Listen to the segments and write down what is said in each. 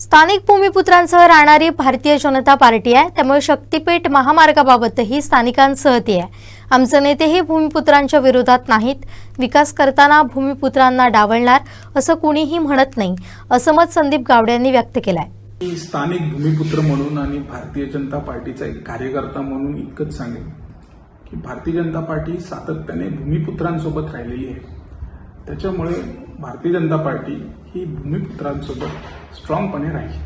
स्थानिक भूमिपुत्रांसह राहणारी भारतीय जनता पार्टी आहे. त्यामुळे शक्तीपीठ महामार्गाबाबतही स्थानिकांसहती आहे. आमचे नेतेही भूमिपुत्रांच्या विरोधात नाहीत. विकास करताना भूमिपुत्रांना डावलणार असं कुणीही म्हणत नाही असं मत संदीप गावडे यांनी व्यक्त केलं आहे स्थानिक भूमिपुत्र म्हणून आणि भारतीय जनता पार्टीचा एक कार्यकर्ता म्हणून इतकंच सांगेन की भारतीय जनता पार्टी सातत्याने भूमिपुत्रांसोबत राहिलेली आहे. त्याच्यामुळे भारतीय जनता पार्टी ही भूमिपुत्रांसोबत स्ट्रॉंगपणे राहील.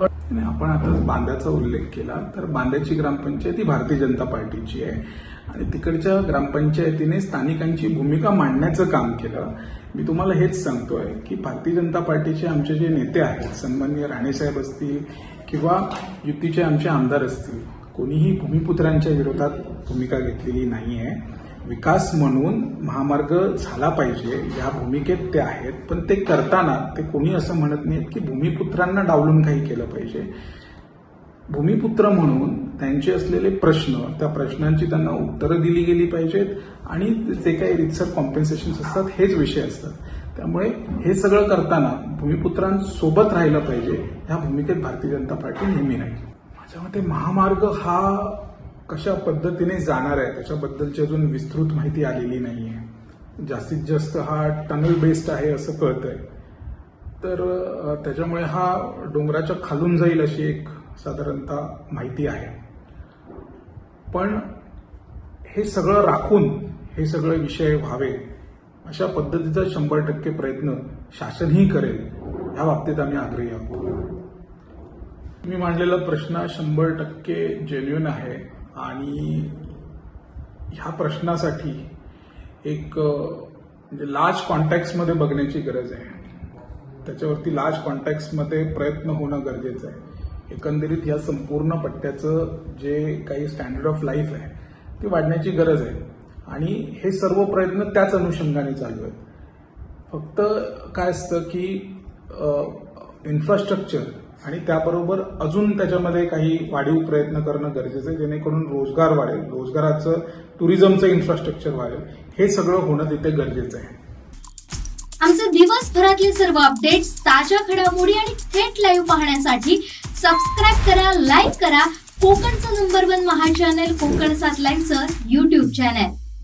पण आपण आता बांद्याचा उल्लेख केला तर बांद्याची ग्रामपंचायत ही भारतीय जनता पार्टीची आहे. आणि तिकडच्या ग्रामपंचायतीने स्थानिकांची भूमिका मांडण्याचं काम केलं. मी तुम्हाला हेच सांगतोय की भारतीय जनता पार्टीचे आमचे जे नेते आहेत सन्मान्य राणेसाहेब असतील किंवा युतीचे आमचे आमदार असतील कोणीही भूमिपुत्रांच्या विरोधात भूमिका घेतलेली नाही आहे विकास म्हणून महामार्ग झाला पाहिजे या भूमिकेत ते आहेत. पण ते करताना ते कोणी असं म्हणत नाहीत की भूमिपुत्रांना डावलून काही केलं पाहिजे. भूमिपुत्र म्हणून त्यांचे असलेले प्रश्न त्या प्रश्नांची त्यांना उत्तरं दिली गेली पाहिजेत आणि जे काही रितसर कॉम्पेन्सेशन असतात हेच विषय असतात. त्यामुळे हे सगळं करताना भूमिपुत्रांसोबत राहिलं पाहिजे ह्या भूमिकेत भारतीय जनता पार्टी नेहमी राहील. माझ्या मते महामार्ग हा कशा पद्धतीने जाणार आहे? त्याच्याबद्दलची अजून विस्तृत माहिती आलेली नाही आहे जास्तीत जास्त हा टनल बेस्ड आहे असं कळतंय. तर त्याच्यामुळे हा डोंगराच्या खालून जाईल अशी एक साधारणतः माहिती आहे. पण हे सगळं राखून हे सगळे विषय व्हावे अशा पद्धतीचा शंभर टक्के प्रयत्न शासनही करेल ह्या बाबतीत आम्ही आग्रही आहोत. मी मांडलेला प्रश्न शंभर टक्के जेन्युन आहे. आणि ह्या प्रश्नासाठी एक म्हणजे लार्ज कॉन्टॅक्ट्समध्ये बघण्याची गरज आहे. त्याच्यावरती लार्ज कॉन्टॅक्ट्समध्ये प्रयत्न होणं गरजेचं आहे. एकंदरीत या संपूर्ण पट्ट्याचं जे काही स्टँडर्ड ऑफ लाईफ आहे ती वाढण्याची गरज आहे. आणि हे सर्व प्रयत्न त्याच अनुषंगाने चालू आहेत. फक्त काय असतं की इन्फ्रास्ट्रक्चर आणि त्याबरोबर अजून त्याच्यामध्ये काही वाढीव प्रयत्न करणं गरजेचं आहे जेणेकरून रोजगार वाढेल रोजगाराचं टुरिझमचं इन्फ्रास्ट्रक्चर वाढेल हे सगळं होणं तिथे गरजेचं आहे. आमचे दिवसभरातले सर्व अपडेट्स ताज्या घडामोडी आणि थेट लाईव्ह पाहण्यासाठी सबस्क्राईब करा लाईक करा. कोकणचं नंबर वन महा चॅनल कोकण सात लाईव्हचं युट्यूब चॅनल